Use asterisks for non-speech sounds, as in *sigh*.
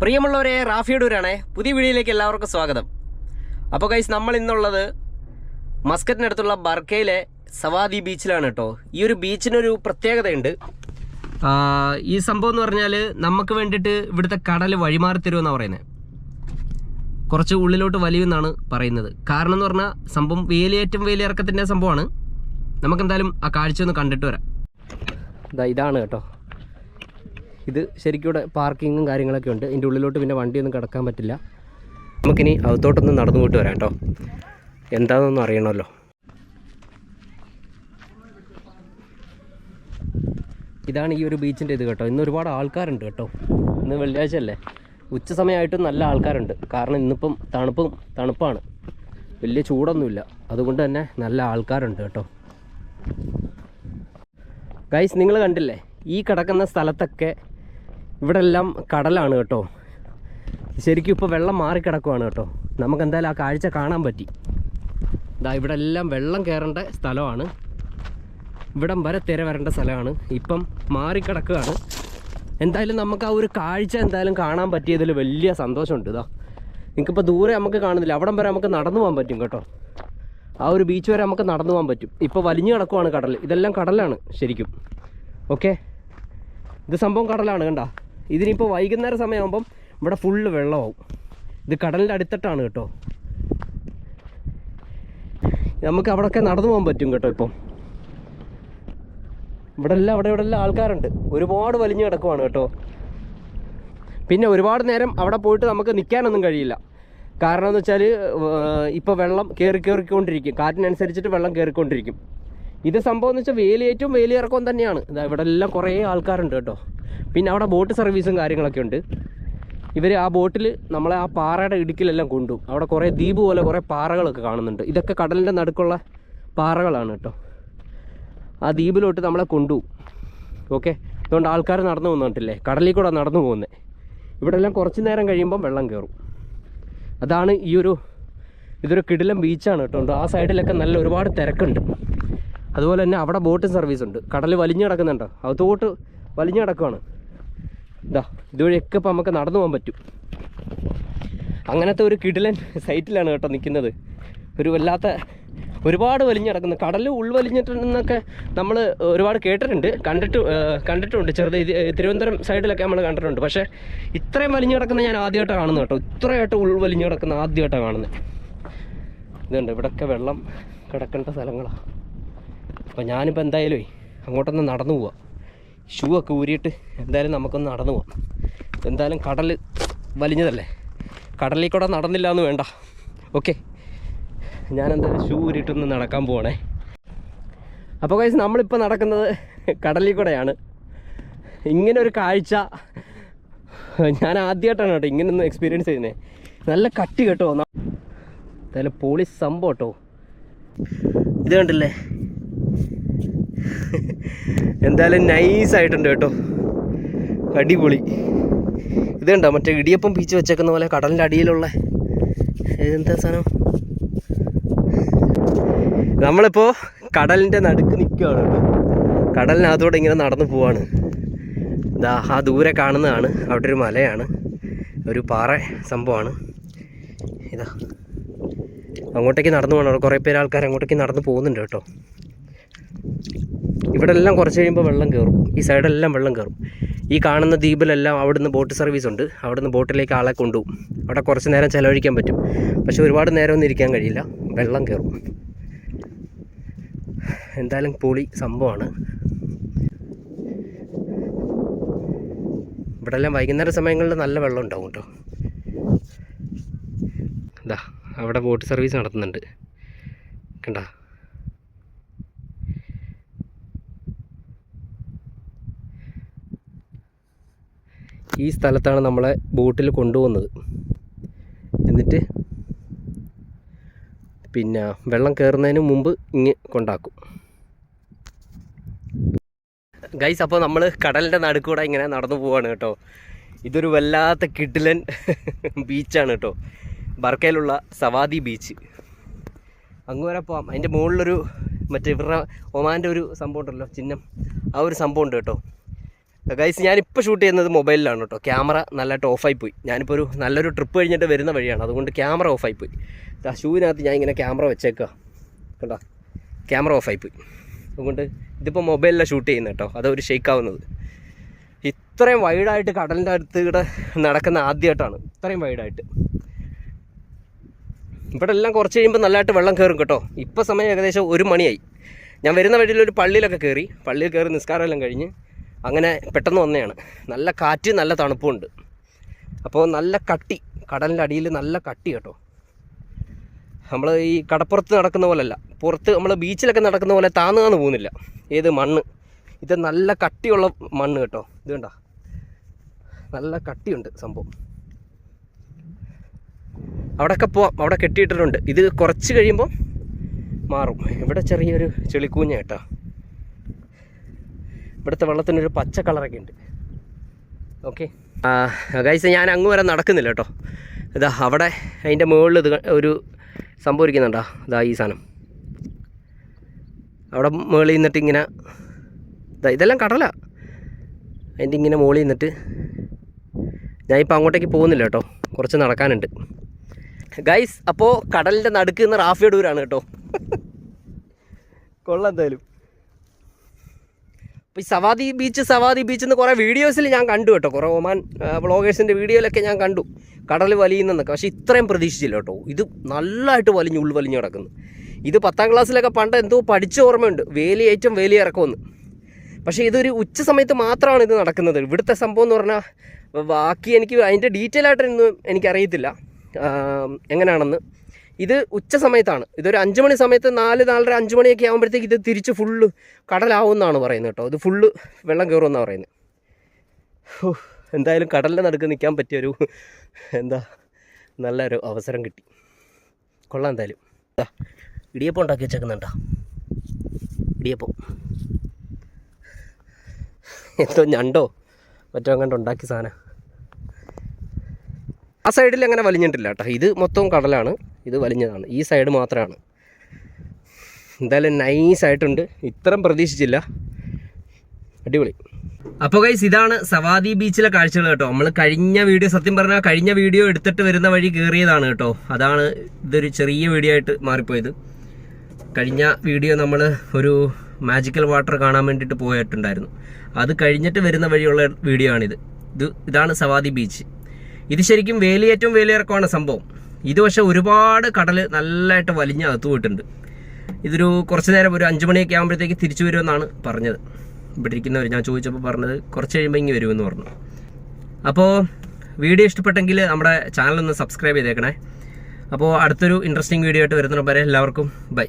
പ്രിയമുള്ളവരെ റാഫിയടൂരാണേ പുതിയ വീഡിയോയിലേക്ക് എല്ലാവർക്കും സ്വാഗതം. അപ്പോൾ കൈസ് നമ്മൾ ഇന്നുള്ളത് മസ്കറ്റിനടുത്തുള്ള ബർക്കയിലെ സവാദി ബീച്ചിലാണ് കേട്ടോ. ഈ ഒരു ബീച്ചിനൊരു പ്രത്യേകതയുണ്ട്. ഈ സംഭവം എന്ന് പറഞ്ഞാൽ നമുക്ക് വേണ്ടിയിട്ട് ഇവിടുത്തെ കടൽ വഴിമാറി തരുമെന്നാണ് പറയുന്നത് കുറച്ച് ഉള്ളിലോട്ട് വലിയെന്നാണ് പറയുന്നത്. കാരണം എന്ന് പറഞ്ഞാൽ സംഭവം വേലിയേറ്റം വേലിയിറക്കത്തിന്റെ സംഭവമാണ്. നമുക്കെന്തായാലും ആ കാഴ്ച ഒന്ന് കണ്ടിട്ട് വരാം. ഇതാ ഇതാണ് കേട്ടോ. ഇത് ശരിക്കും ഇവിടെ പാർക്കിങ്ങും കാര്യങ്ങളൊക്കെ ഉണ്ട്. ഇതിന്റെ ഉള്ളിലോട്ട് പിന്നെ വണ്ടിയൊന്നും കിടക്കാൻ പറ്റില്ല. നമുക്കിനി അകത്തോട്ടൊന്ന് നടന്നു പോയിട്ട് വരാം കേട്ടോ. എന്താണെന്നൊന്നും അറിയണമല്ലോ. ഇതാണ് ഈ ഒരു ബീച്ചിന്റെ ഇത് കേട്ടോ. ഇന്ന് ഒരുപാട് ആൾക്കാരുണ്ട് കേട്ടോ. ഇന്ന് വെള്ളിയാഴ്ച അല്ലേ ഉച്ച സമയമായിട്ടും നല്ല ആൾക്കാരുണ്ട്. കാരണം ഇന്നിപ്പം തണുപ്പും തണുപ്പാണ്. വലിയ ചൂടൊന്നുമില്ല. അതുകൊണ്ട് തന്നെ നല്ല ആൾക്കാരുണ്ട് കേട്ടോ. ഗൈസ് നിങ്ങൾ കണ്ടില്ലേ? ഈ കിടക്കുന്ന സ്ഥലത്തൊക്കെ ഇവിടെ എല്ലാം കടലാണ് കേട്ടോ. ശരിക്കും ഇപ്പോൾ വെള്ളം മാറിക്കിടക്കുവാണ് കേട്ടോ. നമുക്ക് എന്തായാലും ആ കാഴ്ച കാണാൻ പറ്റി. ഇതാ ഇവിടെ എല്ലാം വെള്ളം കയറേണ്ട സ്ഥലമാണ്. ഇവിടം വരെ തിര വരേണ്ട സ്ഥലമാണ്. ഇപ്പം മാറിക്കിടക്കുകയാണ് എന്തായാലും നമുക്ക് ആ ഒരു കാഴ്ച എന്തായാലും കാണാൻ പറ്റിയതിൽ വലിയ സന്തോഷമുണ്ട് ഇതാ നിങ്ങൾക്കിപ്പോൾ ദൂരെ നമുക്ക് കാണുന്നില്ല. അവിടം വരെ നമുക്ക് നടന്നു പോകാൻ പറ്റും കേട്ടോ. ആ ഒരു ബീച്ച് വരെ നമുക്ക് നടന്നു പോകാൻ പറ്റും. ഇപ്പോൾ വലിഞ്ഞു കിടക്കുവാണ് കടൽ ഇതെല്ലാം കടലാണ് ശരിക്കും. ഓക്കെ ഇത് സംഭവം കടലാണ് കണ്ട. ഇതിനിപ്പോൾ വൈകുന്നേര സമയമാകുമ്പം ഇവിടെ ഫുള്ള് വെള്ളമാവും. ഇത് കടലിന്റെ അടുത്തിട്ടാണ് കേട്ടോ. നമുക്ക് അവിടെയൊക്കെ നടന്നു പോകാൻ പറ്റും കേട്ടോ ഇപ്പം. ഇവിടെ എല്ലാം അവിടെ ഇവിടെ എല്ലാം ആൾക്കാരുണ്ട്. ഒരുപാട് വലിഞ്ഞു കിടക്കുവാണ് കേട്ടോ. പിന്നെ ഒരുപാട് നേരം അവിടെ പോയിട്ട് നമുക്ക് നിൽക്കാനൊന്നും കഴിയില്ല. കാരണം എന്ന് വെച്ചാൽ ഇപ്പോൾ വെള്ളം കയറി കയറിക്കൊണ്ടിരിക്കും കാറ്റിനനുസരിച്ചിട്ട് വെള്ളം കയറിക്കൊണ്ടിരിക്കും ഇത് സംഭവം എന്ന് വെച്ചാൽ വേലിയേറ്റവും വേലിയിറക്കവും തന്നെയാണ്. ഇതാ ഇവിടെ എല്ലാം കുറേ ആൾക്കാരുണ്ട് കേട്ടോ. പിന്നെ അവിടെ ബോട്ട് സർവീസും കാര്യങ്ങളൊക്കെ ഉണ്ട്. ഇവർ ആ ബോട്ടിൽ നമ്മളെ ആ പാറയുടെ ഇടുക്കിലെല്ലാം കൊണ്ടും. അവിടെ കുറേ ദ്വീപ് പോലെ കുറേ പാറകളൊക്കെ കാണുന്നുണ്ട്. ഇതൊക്കെ കടലിന്റെ നടുക്കുള്ള പാറകളാണ് കേട്ടോ. ആ ദ്വീപിലോട്ട് നമ്മളെ കൊണ്ടു. ഓക്കെ? അതുകൊണ്ട് ആൾക്കാർ നടന്നു പോകുന്നിട്ടില്ലേ കടലിൽ കൂടെ നടന്നു പോകുന്നത് ഇവിടെ എല്ലാം കുറച്ച് നേരം കഴിയുമ്പം വെള്ളം കയറും അതാണ് ഈ ഒരു ഇതൊരു കിടിലം ബീച്ചാണ് കേട്ടോ. ആ സൈഡിലൊക്കെ നല്ല ഒരുപാട് തിരക്കുണ്ട്. അതുപോലെ തന്നെ അവിടെ ബോട്ട് സർവീസ് ഉണ്ട്. കടൽ വലിഞ്ഞു കിടക്കുന്നുണ്ടോ? അകത്തോട്ട് വലിഞ്ഞു കിടക്കുവാണ്. ഇതാ ഇതുവഴിയൊക്കെ ഇപ്പം നമുക്ക് നടന്നു പോകാൻ പറ്റും. അങ്ങനത്തെ ഒരു കിടിലൻ സൈറ്റിലാണ് കേട്ടോ നിൽക്കുന്നത്. ഒരു വല്ലാത്ത ഒരുപാട് വലിഞ്ഞു കിടക്കുന്നത് കടൽ ഉൾവലിഞ്ഞിട്ടുണ്ടെന്നൊക്കെ നമ്മൾ ഒരുപാട് കേട്ടിട്ടുണ്ട്. കണ്ടിട്ട് കണ്ടിട്ടുണ്ട്. ചെറുത് തിരുവനന്തപുരം സൈഡിലൊക്കെ നമ്മൾ കണ്ടിട്ടുണ്ട്. പക്ഷേ ഇത്രയും വലിഞ്ഞു കിടക്കുന്ന ഞാൻ ആദ്യമായിട്ടാണ് കാണുന്നത് കേട്ടോ. ഇത്രയായിട്ട് ഉൾവലിഞ്ഞു കിടക്കുന്ന ആദ്യമായിട്ടാണ് കാണുന്നത്. ഇതുണ്ട് ഇവിടെയൊക്കെ വെള്ളം കിടക്കേണ്ട സ്ഥലങ്ങളാണ് അപ്പോൾ ഞാനിപ്പോൾ എന്തായാലും അങ്ങോട്ടൊന്ന് നടന്നു പോവാം. ഷൂ ഒക്കെ ഊരിയിട്ട് എന്തായാലും നമുക്കൊന്ന് നടന്നു പോവാം. എന്തായാലും കടൽ വലിഞ്ഞതല്ലേ? കടലിൽ കൂടെ നടന്നില്ല എന്ന് വേണ്ട. ഓക്കെ. ഞാൻ എന്തായാലും ഷൂ ഊരിയിട്ടൊന്ന് നടക്കാൻ പോവാണേ. അപ്പോൾ കഴിച്ച് നമ്മളിപ്പോൾ നടക്കുന്നത് കടലിൽ കൂടെയാണ് ഇങ്ങനെ ഒരു കാഴ്ച ഞാൻ ആദ്യമായിട്ടാണ് കേട്ടോ ഇങ്ങനൊന്നും എക്സ്പീരിയൻസ് ചെയ്യുന്നത് നല്ല കട്ടി കേട്ടോ. എന്തായാലും പോളി സംഭവം കേട്ടോ. ഇത് കണ്ടില്ലേ? *laughs* എന്തായാലും നൈസ് ആയിട്ടുണ്ട് കേട്ടോ. അടിപൊളി. ഇത് കണ്ടോ മറ്റേ ഇടിയപ്പം പീച്ച് വെച്ചേക്കുന്ന പോലെ കടലിന്റെ അടിയിലുള്ള എന്താ സാധനം? നമ്മളിപ്പോൾ കടലിന്റെ നടുക്ക് നിൽക്കുകയാണ് കേട്ടോ. ഇങ്ങനെ നടന്നു പോവാണ്. ഇതാ ആ ദൂരെ കാണുന്നതാണ്. അവിടെ ഒരു മലയാണ്. ഒരു പാറ സംഭവമാണ്. ഇതാ. അങ്ങോട്ടേക്ക് നടന്നു പോകണം. കുറേ പേര് ആൾക്കാർ അങ്ങോട്ടേക്ക് നടന്നു പോകുന്നുണ്ട് കേട്ടോ. ഇവിടെ എല്ലാം കുറച്ച് കഴിയുമ്പോൾ വെള്ളം കയറും ഈ സൈഡെല്ലാം വെള്ളം കയറും ഈ കാണുന്ന ദ്വീപിലെല്ലാം അവിടുന്ന് ബോട്ട് സർവീസ് ഉണ്ട്. അവിടുന്ന് ബോട്ടിലേക്ക് ആളെ കൊണ്ടുപോകും. അവിടെ കുറച്ച് നേരം ചിലവഴിക്കാൻ പറ്റും. പക്ഷെ ഒരുപാട് നേരമൊന്നും ഇരിക്കാൻ കഴിയില്ല. വെള്ളം കയറും എന്തായാലും പൊളി സംഭവമാണ്. ഇവിടെ എല്ലാം വൈകുന്നേര സമയങ്ങളിൽ നല്ല വെള്ളം ഉണ്ടാവും കേട്ടോ. ഇതാ അവിടെ ബോട്ട് സർവീസ് നടത്തുന്നുണ്ട്. കണ്ട? ഈ സ്ഥലത്താണ് നമ്മളെ ബോട്ടിൽ കൊണ്ടുപോകുന്നത്. എന്നിട്ട് പിന്നെ വെള്ളം കയറുന്നതിന് മുമ്പ് ഇങ്ങ് കൊണ്ടാക്കും. ഗൈസ് അപ്പോൾ നമ്മൾ കടലിന്റെ നടുക്കൂടെ ഇങ്ങനെ നടന്നു പോവാണ് കേട്ടോ. ഇതൊരു വല്ലാത്ത കിഡിലൻ ബീച്ചാണ് കേട്ടോ. ബർക്കയിലുള്ള സവാദി ബീച്ച്. അങ്ങ് വരെ പോവാം. അതിന്റെ മുകളിലൊരു മറ്റേ ഇവരുടെ ഒമാന്റെ ഒരു സംഭവം ഉണ്ടല്ലോ ചിഹ്നം. ആ ഒരു സംഭവം ഉണ്ട് കേട്ടോ. ഗൈസ് ഞാനിപ്പോൾ ഷൂട്ട് ചെയ്യുന്നത് മൊബൈലിലാണ് കേട്ടോ ക്യാമറ നല്ലതായിട്ട് ഓഫായി പോയി ഞാനിപ്പോൾ ഒരു നല്ലൊരു ട്രിപ്പ് കഴിഞ്ഞിട്ട് വരുന്ന വഴിയാണ്. അതുകൊണ്ട് ക്യാമറ ഓഫായി പോയി ആ ഷൂവിനകത്ത് ഞാൻ ഇങ്ങനെ ക്യാമറ വെച്ചേക്കുക കണ്ടോ? ക്യാമറ ഓഫായി പോയി അതുകൊണ്ട് ഇതിപ്പോൾ മൊബൈലിലാണ് ഷൂട്ട് ചെയ്യുന്നത് കേട്ടോ അതൊരു ഷേക്ക് ആവുന്നത് ഇത്രയും വൈഡായിട്ട് കടലിന്റെ അടുത്ത് കൂടെ നടക്കുന്ന ആദ്യമായിട്ടാണ് ഇത്രയും വൈഡായിട്ട് ഇവിടെ എല്ലാം കുറച്ച് കഴിയുമ്പോൾ നല്ലതായിട്ട് വെള്ളം കയറും കേട്ടോ. ഇപ്പോൾ സമയം ഏകദേശം ഒരു മണിയായി. ഞാൻ വരുന്ന വഴിയിൽ ഒരു പള്ളിയിലൊക്കെ കയറി പള്ളിയിൽ കയറി നിസ്കാരമെല്ലാം കഴിഞ്ഞ് അങ്ങനെ പെട്ടെന്ന് വന്നതാണ്. നല്ല കാറ്റ് നല്ല തണുപ്പുണ്ട്. അപ്പോൾ നല്ല കട്ടി കടലിന്റെ അടിയിൽ നല്ല കട്ടി കേട്ടോ. നമ്മൾ ഈ കടപ്പുറത്ത് നടക്കുന്ന പോലല്ല. പുറത്ത് നമ്മൾ ബീച്ചിലൊക്കെ നടക്കുന്ന പോലെ താന്നുകാന്ന് പോകുന്നില്ല. ഏത് മണ്ണ്? ഇത് നല്ല കട്ടിയുള്ള മണ്ണ് കേട്ടോ. ഇത് കണ്ടോ? നല്ല കട്ടിയുണ്ട് സംഭവം. അവിടെയൊക്കെ പോവാം. അവിടെ കെട്ടിയിട്ടിട്ടുണ്ട്. ഇത് കുറച്ച് കഴിയുമ്പോൾ മാറും. ഇവിടെ ചെറിയൊരു ചെളിക്കൂഞ്ഞ കേട്ടോ. ഇവിടുത്തെ വെള്ളത്തിനൊരു പച്ച കളറൊക്കെ ഉണ്ട്. ഓക്കെ ഗൈസ് ഞാൻ അങ്ങ് വരെ നടക്കുന്നില്ല കേട്ടോ. ഇതാ അവിടെ അതിന്റെ മുകളിൽ ഇത് ഒരു സംഭവം ഇരിക്കുന്നുണ്ടോ? ഇതാ ഈ സാധനം. അവിടെ മുകളിൽ നിന്നിട്ട് ഇങ്ങനെ ഇതാ ഇതെല്ലാം കടല. അതിന്റെ ഇങ്ങനെ മുകളിൽ നിന്നിട്ട് ഞാൻ ഇപ്പോൾ അങ്ങോട്ടേക്ക് പോകുന്നില്ല കേട്ടോ. കുറച്ച് നടക്കാനുണ്ട്. ഗൈസ് അപ്പോൾ കടലിന്റെ നടുക്ക് നിന്ന് റാഫിയുടെ ഊരാണ് കേട്ടോ. *laughs* കൊള്ളാം എന്തായാലും. അപ്പോൾ ഈ സവാദി ബീച്ച് സവാദി ബീച്ച് എന്ന് കുറേ വീഡിയോസിൽ ഞാൻ കണ്ടു കേട്ടോ. കുറേ ഒമാൻ വ്ളോഗേഴ്സിന്റെ വീഡിയോയിലൊക്കെ ഞാൻ കണ്ടു. കടൽ വലിയുന്നൊക്കെ പക്ഷേ ഇത്രയും പ്രതീക്ഷിച്ചില്ല കേട്ടോ. ഇത് നല്ലതായിട്ട് വലിഞ്ഞ് ഉൾവലിഞ്ഞ് കിടക്കുന്നു ഇത് പത്താം ക്ലാസ്സിലൊക്കെ പണ്ട് എന്തോ പഠിച്ച ഓർമ്മയുണ്ട്. വേലി ഏറ്റവും വേലി വേലിയിറക്കമെന്ന് പക്ഷേ ഇതൊരു ഉച്ച സമയത്ത് മാത്രമാണ് ഇത് നടക്കുന്നത്. ഇവിടുത്തെ സംഭവം എന്ന് പറഞ്ഞാൽ ബാക്കി എനിക്ക് അതിന്റെ ഡീറ്റെയിൽ ആയിട്ടൊന്നും എനിക്കറിയത്തില്ല. എങ്ങനെയാണെന്ന് ഇത് ഉച്ച സമയത്താണ്. ഇതൊരു അഞ്ച് മണി സമയത്ത് നാല് നാലര അഞ്ച് മണിയൊക്കെ ആകുമ്പോഴത്തേക്ക് ഇത് തിരിച്ച് ഫുള്ള് കടലാവുമെന്നാണ് പറയുന്നത് കേട്ടോ. ഇത് ഫുള്ള് വെള്ളം കയറുമെന്നാണ് പറയുന്നത്. എന്തായാലും കടലിന്റെ നടുക്ക് നിൽക്കാൻ പറ്റിയൊരു എന്താ നല്ലൊരു അവസരം കിട്ടി. കൊള്ളാം എന്തായാലും. ഇടിയപ്പം ഉണ്ടാക്കി വെച്ചേക്കുന്നുണ്ടോ? ഇടിയപ്പം. എന്തോ ഞണ്ടോ? മറ്റോ അങ്ങോട്ട് ഉണ്ടാക്കിയ സാധനം. ആ സൈഡിൽ അങ്ങനെ വലിഞ്ഞിട്ടില്ല കേട്ടോ. ഇത് മൊത്തവും കടലാണ്. ഇത് വലിഞ്ഞതാണ്. ഈ സൈഡ് മാത്രമാണ് എന്തായാലും നൈസായിട്ടുണ്ട് ഇത്രയും പ്രതീക്ഷിച്ചില്ല. അടിപൊളി. അപ്പോൾ ഗൈസ് ഇതാണ് സവാദി ബീച്ചിലെ കാഴ്ചകൾ കേട്ടോ. നമ്മൾ കഴിഞ്ഞ വീഡിയോ സത്യം പറഞ്ഞാൽ കഴിഞ്ഞ വീഡിയോ എടുത്തിട്ട് വരുന്ന വഴി കയറിയതാണ് കേട്ടോ. അതാണ് ഇതൊരു ചെറിയ വീഡിയോ ആയിട്ട് മാറിപ്പോയത്. കഴിഞ്ഞ വീഡിയോ നമ്മൾ ഒരു മാജിക്കൽ വാട്ടർ കാണാൻ വേണ്ടിയിട്ട് പോയിട്ടുണ്ടായിരുന്നു. അത് കഴിഞ്ഞിട്ട് വരുന്ന വഴിയുള്ള വീഡിയോ ആണിത്. ഇത് ഇതാണ് സവാദി ബീച്ച് ഇത് ശരിക്കും വേലിയേറ്റവും വേലിയിറക്കമാണ് സംഭവം. ഇത് പക്ഷേ ഒരുപാട് കടൽ നല്ലതായിട്ട് വലിഞ്ഞ് അകത്ത് പോയിട്ടുണ്ട്. ഇതൊരു കുറച്ച് നേരം ഒരു അഞ്ച് മണിയൊക്കെ ആകുമ്പോഴത്തേക്ക് തിരിച്ചു വരുമെന്നാണ് പറഞ്ഞത്. ഇവിടെ ഇരിക്കുന്നവർ ഞാൻ ചോദിച്ചപ്പോൾ പറഞ്ഞത് കുറച്ച് കഴിയുമ്പോൾ ഇങ്ങനെ വരുമെന്ന് പറഞ്ഞു. അപ്പോൾ വീഡിയോ ഇഷ്ടപ്പെട്ടെങ്കിൽ നമ്മുടെ ചാനലൊന്ന് സബ്സ്ക്രൈബ് ചെയ്തേക്കണേ. അപ്പോൾ അടുത്തൊരു ഇൻട്രസ്റ്റിംഗ് വീഡിയോ ആയിട്ട് വരുന്ന വരെ എല്ലാവർക്കും ബൈ.